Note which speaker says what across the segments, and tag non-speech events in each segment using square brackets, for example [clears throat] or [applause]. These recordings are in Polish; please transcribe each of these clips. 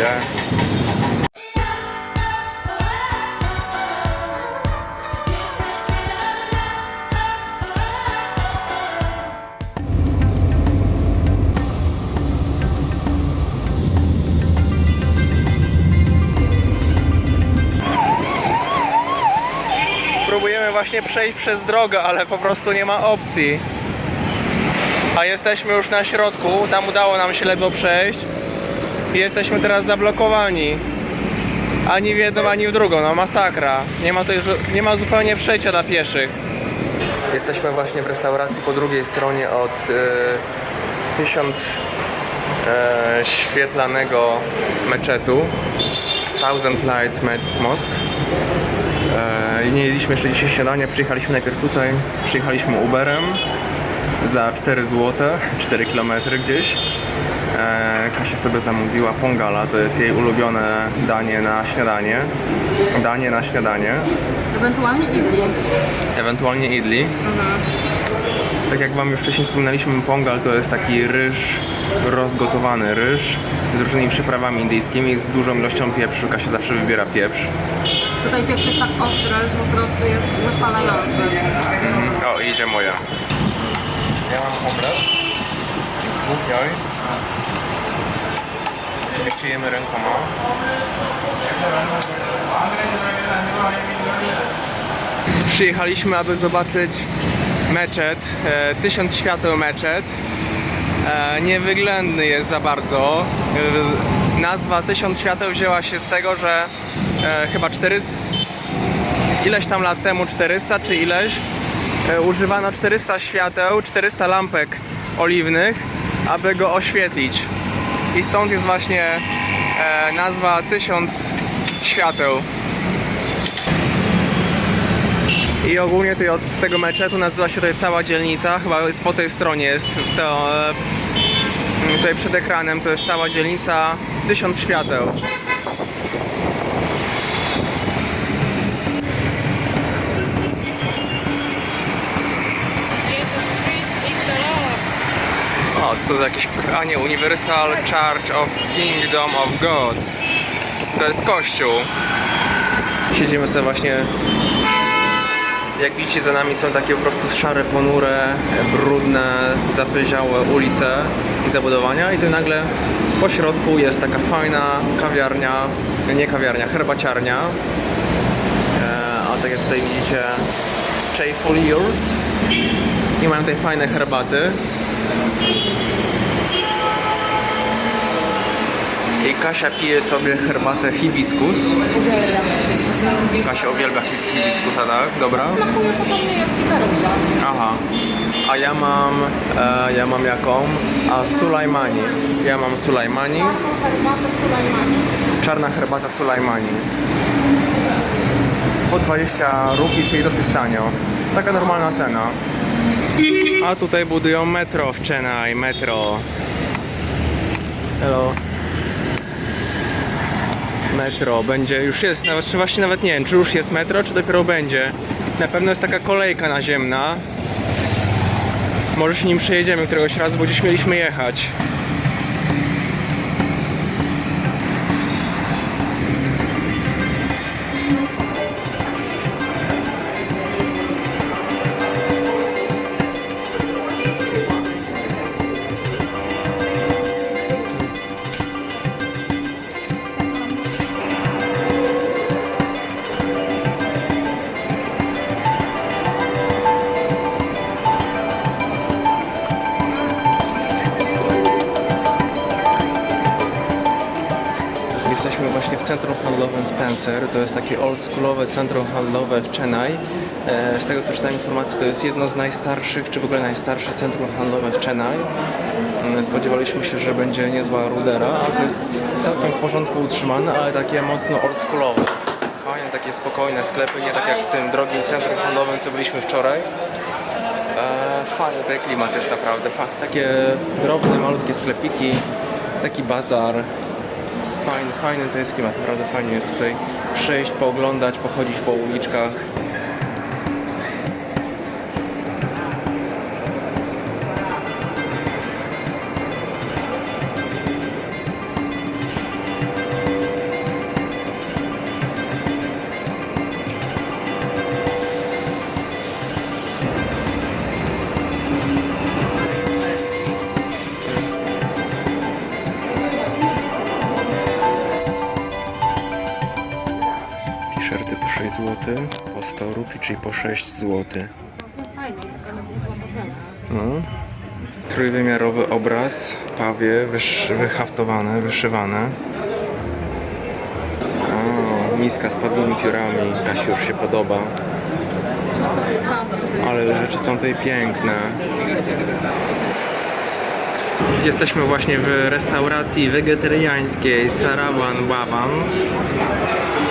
Speaker 1: się. Próbujemy właśnie przejść przez drogę, ale po prostu nie ma opcji. A jesteśmy już na środku, tam udało nam się ledwo przejść. Jesteśmy teraz zablokowani. Ani w jedną, ani w drugą, no masakra. Nie ma, tutaj, nie ma zupełnie przejścia dla pieszych. Jesteśmy właśnie w restauracji po drugiej stronie od e, tysiąc e, świetlanego meczetu. Thousand Lights Mosque. E, nie jedliśmy jeszcze dzisiaj śniadania, przyjechaliśmy najpierw tutaj, przyjechaliśmy Uberem za 4 zł, 4 km gdzieś. E, Kasia sobie zamówiła pongala, to jest jej ulubione danie na śniadanie. Danie na śniadanie,
Speaker 2: Ewentualnie idli.
Speaker 1: ewentualnie idli. Tak jak Wam już wcześniej wspominaliśmy, pongal to jest taki ryż, rozgotowany ryż z różnymi przyprawami indyjskimi, z dużą ilością pieprzu. Kasia zawsze wybiera pieprz.
Speaker 2: Tutaj pieprz jest tak ostry, że po prostu jest wypalający.
Speaker 1: O, idzie moja. Ja mam obraz z. Oczywiście jemy rękoma. Przyjechaliśmy, aby zobaczyć meczet, e, tysiąc świateł meczet. E, niewyględny jest za bardzo. E, nazwa tysiąc świateł wzięła się z tego, że e, chyba 400, ileś tam lat temu, 400 czy ileś, e, używano 400 świateł, 400 lampek oliwnych, aby go oświetlić. I stąd jest właśnie e, nazwa 1000 świateł. I ogólnie tutaj od tego meczetu nazywa się tutaj cała dzielnica, chyba po tej stronie jest to, e, tutaj przed ekranem, to jest cała dzielnica 1000 świateł. To za jakieś a nie, Universal Church of Kingdom of God. To jest kościół. Siedzimy sobie właśnie jak widzicie za nami są takie po prostu szare, ponure, brudne, zapyziałe ulice i zabudowania i tu nagle po środku jest taka fajna kawiarnia, nie kawiarnia, herbaciarnia. E, a tak jak tutaj widzicie Chayful Years i mają tutaj fajne herbaty. I Kasia pije sobie herbatę hibiskus. Kasia uwielbia his- hibiskusa, tak? Dobra.
Speaker 2: Smakuje podobnie jak cigaruba.
Speaker 1: Aha. A ja mam, e, ja mam jaką? A Sulajmani. Ja mam Sulajmani.
Speaker 2: Herbatę.
Speaker 1: Czarna herbata Sulajmani. Po 20 rupi, czyli dosyć tanio. Taka normalna cena. A tutaj budują metro w Chennai, metro. Hello. Metro będzie, już jest, nawet, czy właśnie nawet nie wiem, czy już jest metro, czy dopiero będzie. Na pewno jest taka kolejka naziemna. Może się nim przejedziemy któregoś razu, bo gdzieś mieliśmy jechać. Jesteśmy właśnie w centrum handlowym Spencer. To jest takie oldschoolowe centrum handlowe w Chennai. E, Z tego co czytałem informacji, to jest jedno z najstarszych, czy w ogóle najstarsze centrum handlowe w Chennai. Mm, Spodziewaliśmy się, że będzie niezła rudera, a to jest całkiem w porządku utrzymane, ale takie mocno oldschoolowe. Fajne, takie spokojne sklepy, nie tak jak w tym drogim centrum handlowym, co byliśmy wczoraj. E, fajny ten klimat jest naprawdę. Takie drobne, malutkie sklepiki, taki bazar. Fajny, fajny to jest klimat, naprawdę fajnie jest tutaj przyjść, pooglądać, pochodzić po uliczkach. 6 zł, po 100 rupii, czyli po 6 zł. No. Trójwymiarowy obraz, pawie, wysz, wyhaftowane, wyszywane. O, miska z pawimi piórami, Kasiu już się podoba. Ale rzeczy są tutaj piękne. Jesteśmy właśnie w restauracji wegetariańskiej Sarawan Waban.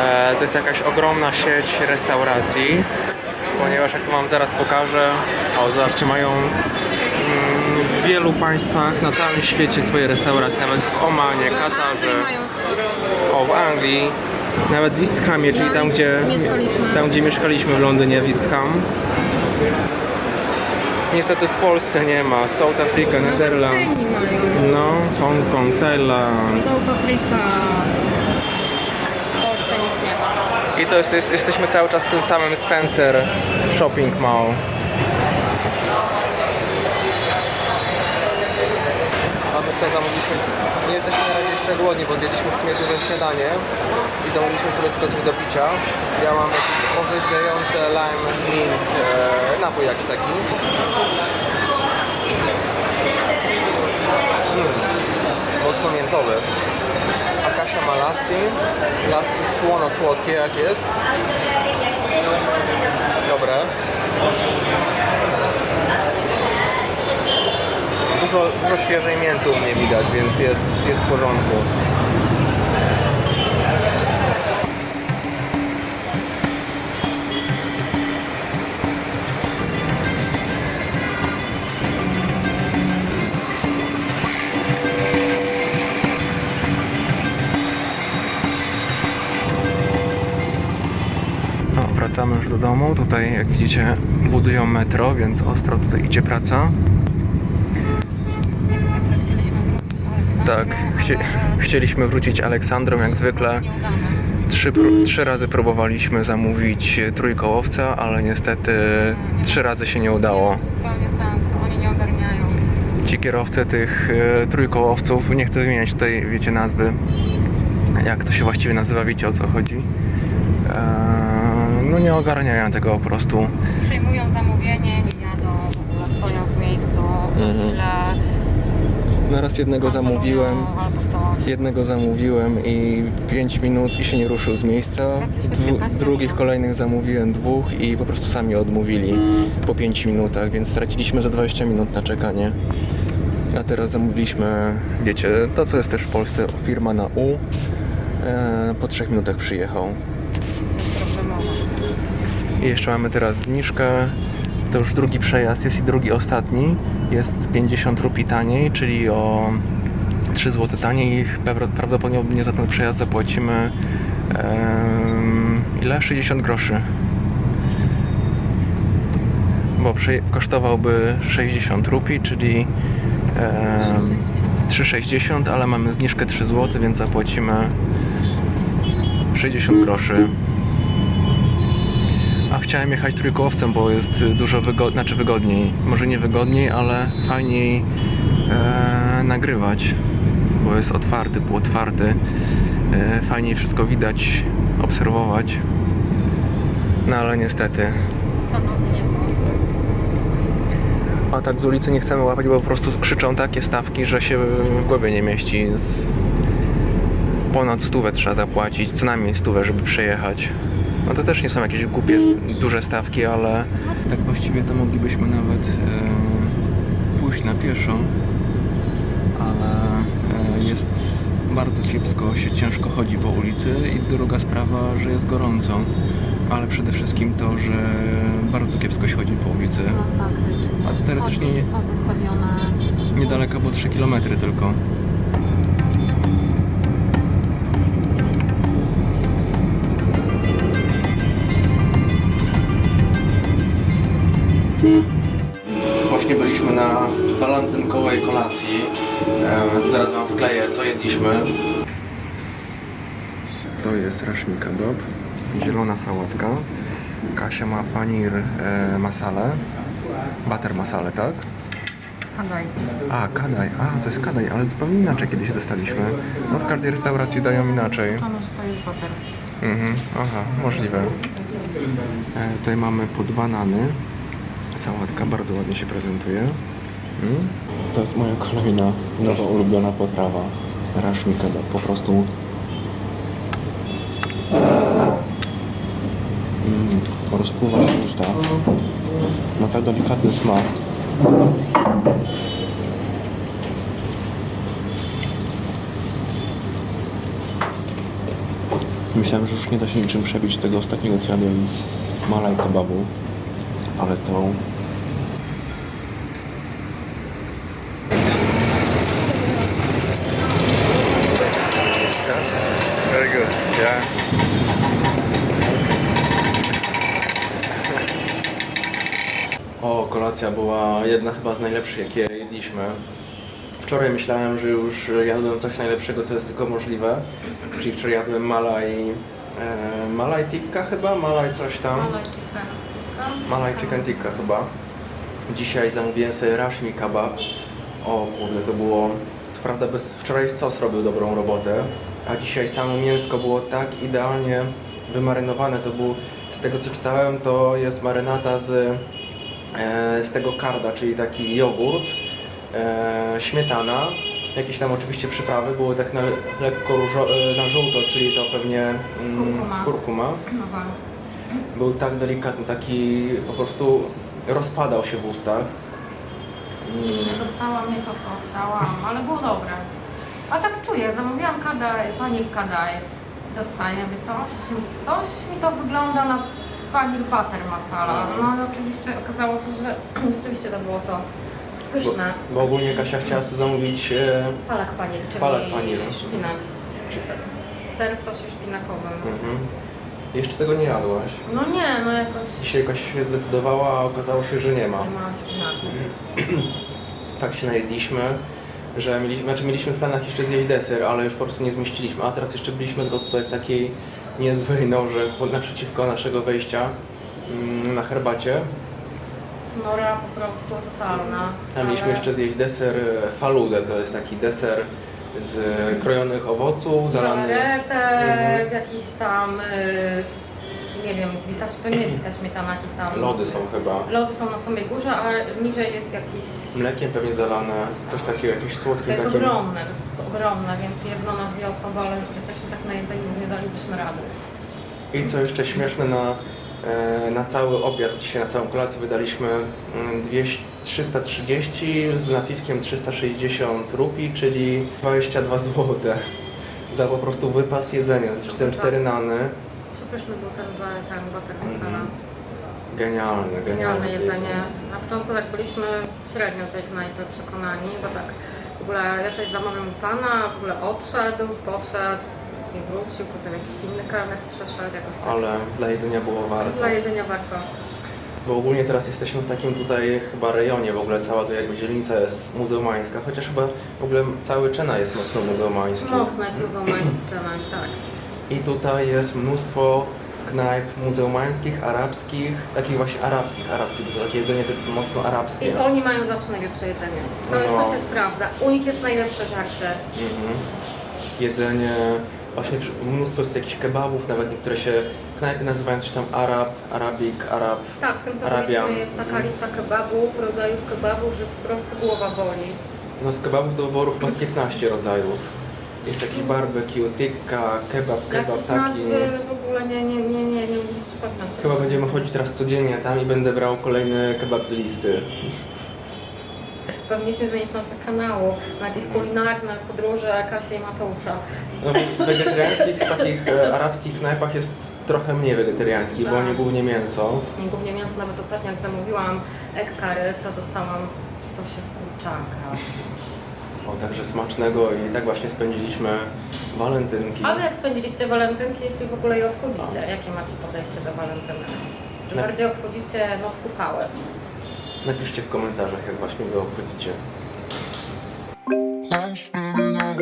Speaker 1: E, to jest jakaś ogromna sieć restauracji, ponieważ jak to wam zaraz pokażę, o zobaczcie, mają mm, w wielu państwach na całym świecie swoje restauracje, nawet w Omanie, Katarze, o w Anglii, nawet w East Hamie, czyli tam gdzie, tam gdzie mieszkaliśmy w Londynie, w East Ham. Niestety w Polsce nie ma. South Africa, Netherlands, no, Hongkong, Thailand.
Speaker 2: South Africa. W Polsce nic nie ma.
Speaker 1: I to jest, jest, jesteśmy cały czas w tym samym Spencer Shopping Mall. A my sobie zamówiliśmy, nie jesteśmy na razie jeszcze głodni, bo zjedliśmy w sumie duże śniadanie i zamówiliśmy sobie tylko coś do picia. Ja mam jakiś lime mint e, napój jakiś taki. Mm, mocno miętowy. Kasia ma lassi. Lassi słono-słodkie jak jest. Dobre. Dużo, dużo świeżej mięty u mnie widać, więc jest, jest w porządku. Domu. Tutaj, jak widzicie, budują metro, więc ostro tutaj idzie praca. Tak, chcie,
Speaker 2: ale
Speaker 1: chcieliśmy wrócić Aleksandrą jak zwykle. Trzy, trzy razy próbowaliśmy zamówić trójkołowca, ale niestety trzy razy się nie udało. Ci kierowcy tych e, trójkołowców, nie chcę wymieniać tutaj, wiecie, nazwy, jak to się właściwie nazywa, wiecie o co chodzi. Eee, no nie ogarniają tego po prostu.
Speaker 2: Przyjmują zamówienie, nie jadą, w ogóle stoją w miejscu, za
Speaker 1: Mhm.
Speaker 2: chwilę
Speaker 1: Na raz jednego zamówiłem. Jednego zamówiłem i 5 minut i się nie ruszył z miejsca.
Speaker 2: Praktycznie
Speaker 1: Dwu,
Speaker 2: 15
Speaker 1: drugich kolejnych zamówiłem dwóch i po prostu sami odmówili po 5 minutach, więc straciliśmy za 20 minut na czekanie. A teraz zamówiliśmy, wiecie, to co jest też w Polsce, firma na U. E, po 3 minutach przyjechał. I jeszcze mamy teraz zniżkę. To już drugi przejazd jest i drugi ostatni. Jest 50 rupii taniej, czyli o 3 zł taniej. Prawdopodobnie za ten przejazd zapłacimy ile? 60 groszy. Bo kosztowałby 60 rupii, czyli em, 3,60, ale mamy zniżkę 3 zł, więc zapłacimy 60 groszy. Chciałem jechać trójkołowcem, bo jest dużo wygodniej, znaczy wygodniej, może nie wygodniej, ale fajniej e, nagrywać, bo jest otwarty, półotwarty, e, fajniej wszystko widać, obserwować. No ale niestety. A tak z ulicy nie chcemy łapać, bo po prostu krzyczą takie stawki, że się w głowie nie mieści. Z ponad stówę trzeba zapłacić, co najmniej stówę, żeby przejechać. No to też nie są jakieś głupie, duże stawki, ale... Tak właściwie to moglibyśmy nawet e, pójść na pieszo, ale e, jest bardzo kiepsko, się ciężko chodzi po ulicy i druga sprawa, że jest gorąco. Ale przede wszystkim to, że bardzo kiepsko się chodzi po ulicy.
Speaker 2: Masakrycznie.
Speaker 1: A teoretycznie nie-. Niedaleko, bo 3 km tylko. Kolacji. E, zaraz wam wkleję, co jedliśmy. To jest rashmi kebab, zielona sałatka. Kasia ma panir e, masale, butter masale, tak?
Speaker 2: Hadaj.
Speaker 1: A, kadaj. A, to jest kadaj, ale zupełnie inaczej kiedyś dostaliśmy. No w każdej restauracji dają inaczej.
Speaker 2: To jest butter?
Speaker 1: Mhm, aha, możliwe. E, tutaj mamy po dwa nany. Sałatka bardzo ładnie się prezentuje. Mm. To jest moja kolejna nowa ulubiona potrawa. Rashmi kebab. Po prostu mm, rozpływa się w ustach. Ma tak delikatny smak. Myślałem, że już nie da się niczym przebić tego ostatniego, co jadłem malaj kebabu, ale to... Była jedna chyba z najlepszych, jakie jedliśmy. Wczoraj myślałem, że już jadłem coś najlepszego, co jest tylko możliwe. Czyli wczoraj jadłem malaj... E, malaj tikka chyba? Malaj coś tam.
Speaker 2: Malaj chicken.
Speaker 1: Malaj chicken tikka chyba. Dzisiaj zamówiłem sobie rashmi kebab. O kurde, to było... Co prawda bez, wczoraj sos robił dobrą robotę, a dzisiaj samo mięsko było tak idealnie wymarynowane. To był, z tego co czytałem, to jest marynata z, z tego karda, czyli taki jogurt, e, śmietana, jakieś tam oczywiście przyprawy, były tak na lekko różo, e, na żółto, czyli to pewnie mm,
Speaker 2: Kurkuma.
Speaker 1: kurkuma
Speaker 2: No tak.
Speaker 1: był tak delikatny, taki po prostu rozpadał się w ustach.
Speaker 2: Nie dostałam nie to, co chciałam, ale było dobre. A tak czuję, zamówiłam kadaj, pani kadaj. Dostaję, mówię, coś, coś mi to wygląda na pani butter masala. No i oczywiście okazało się, że [clears throat] rzeczywiście to było to
Speaker 1: Bo,
Speaker 2: pyszne.
Speaker 1: bo ogólnie Kasia chciała sobie zamówić e,
Speaker 2: Palak panir, czyli
Speaker 1: Palak panir.
Speaker 2: szpinak. Ser w sosie szpinakowym.
Speaker 1: mhm. Jeszcze tego nie jadłaś.
Speaker 2: No nie, no jakoś
Speaker 1: Dzisiaj Kasia się zdecydowała, a okazało się, że nie ma.
Speaker 2: nie ma szpinaku. [clears throat]
Speaker 1: Tak się najedliśmy, że mieliśmy, znaczy mieliśmy w planach jeszcze zjeść deser, ale już po prostu nie zmieściliśmy. A teraz jeszcze byliśmy tylko tutaj w takiej norze pod- naprzeciwko naszego wejścia mm, na herbacie.
Speaker 2: Nora po prostu totalna.
Speaker 1: A mieliśmy
Speaker 2: ale-
Speaker 1: jeszcze zjeść deser e, faludę, to jest taki deser z krojonych owoców, zalany...
Speaker 2: Galaretę,
Speaker 1: Mhm.
Speaker 2: jakiś tam, y, nie wiem, wita, to nie jest wita śmietana, jakieś tam...
Speaker 1: Lody są chyba.
Speaker 2: Lody są na samej górze, a niżej jest jakiś...
Speaker 1: Mlekiem pewnie zalane, coś takiego, jakimś
Speaker 2: To
Speaker 1: słodkim
Speaker 2: jest
Speaker 1: takim.
Speaker 2: ogromne, to jest po prostu ogromne, więc jedno na dwie osoby, ale jesteśmy tak najedzeni, że nie dalibyśmy rady.
Speaker 1: I co jeszcze śmieszne, na, e, na cały obiad, dzisiaj na całą kolację wydaliśmy mm, 200, 330 z napiwkiem 360 rupii, czyli 22 zł. [laughs] Za po prostu wypas jedzenia, z ten cztery nany.
Speaker 2: Przepyszny był ten, ten butter
Speaker 1: Mhm.
Speaker 2: masala.
Speaker 1: Genialne,
Speaker 2: Genialne
Speaker 1: genialne
Speaker 2: jedzenie. Na początku tak byliśmy średnio tej knajpy przekonani, bo tak w ogóle ja coś zamawiam u pana, w ogóle odszedł, poszedł i wrócił, potem jakiś inny kelner przyszedł, jakoś tak.
Speaker 1: Ale dla jedzenia było warto.
Speaker 2: Dla jedzenia warto.
Speaker 1: Bo ogólnie teraz jesteśmy w takim tutaj chyba rejonie, w ogóle cała to jakby dzielnica jest muzułmańska, chociaż chyba w ogóle cały Czena jest mocno muzułmański.
Speaker 2: Mocno jest muzułmański czenaj, tak.
Speaker 1: I tutaj jest mnóstwo knajp muzułmańskich, arabskich, takich właśnie arabskich, arabskich, bo to takie jedzenie typu mocno arabskie.
Speaker 2: I oni mają zawsze najlepsze jedzenie. To, jest, to
Speaker 1: No.
Speaker 2: się sprawdza. U nich jest najlepsze żarcie.
Speaker 1: Mhm. Jedzenie, właśnie przy- mnóstwo jest jakichś kebabów, nawet niektóre się knajpy nazywają coś tam Arab, Arabik, Arab.
Speaker 2: Tak, w tym co
Speaker 1: Arabian.
Speaker 2: jest taka
Speaker 1: Mhm.
Speaker 2: lista kebabów, rodzajów kebabów, że po prostu głowa boli.
Speaker 1: No z kebabów do wyboru chyba z 15 rodzajów. Jeszcze jakiś barbecue, tikka, kebab, kebab taki.
Speaker 2: nazwy w ogóle nie, nie, nie, nie, nie przypominam sobie.
Speaker 1: Chyba będziemy chodzić teraz codziennie tam i będę brał kolejny kebab z listy.
Speaker 2: Powinniśmy zmienić nazwę kanału na jakieś kulinarne podróże Kasi i Mateusza.
Speaker 1: No, w wegetariańskich, takich e, arabskich knajpach jest trochę mniej wegetariańskich, bo
Speaker 2: Tak.
Speaker 1: oni głównie mięso.
Speaker 2: Głównie mięso, nawet ostatnio jak zamówiłam egg curry, to dostałam w sosie z kurczaka.
Speaker 1: O, także smacznego i tak właśnie spędziliśmy walentynki.
Speaker 2: Ale jak spędziliście walentynki, jeśli w ogóle je obchodzicie? Jakie macie podejście do walentynek? Czy
Speaker 1: Na-
Speaker 2: bardziej obchodzicie noc kupały?
Speaker 1: Napiszcie w komentarzach, jak właśnie wy obchodzicie.
Speaker 3: I'm spinning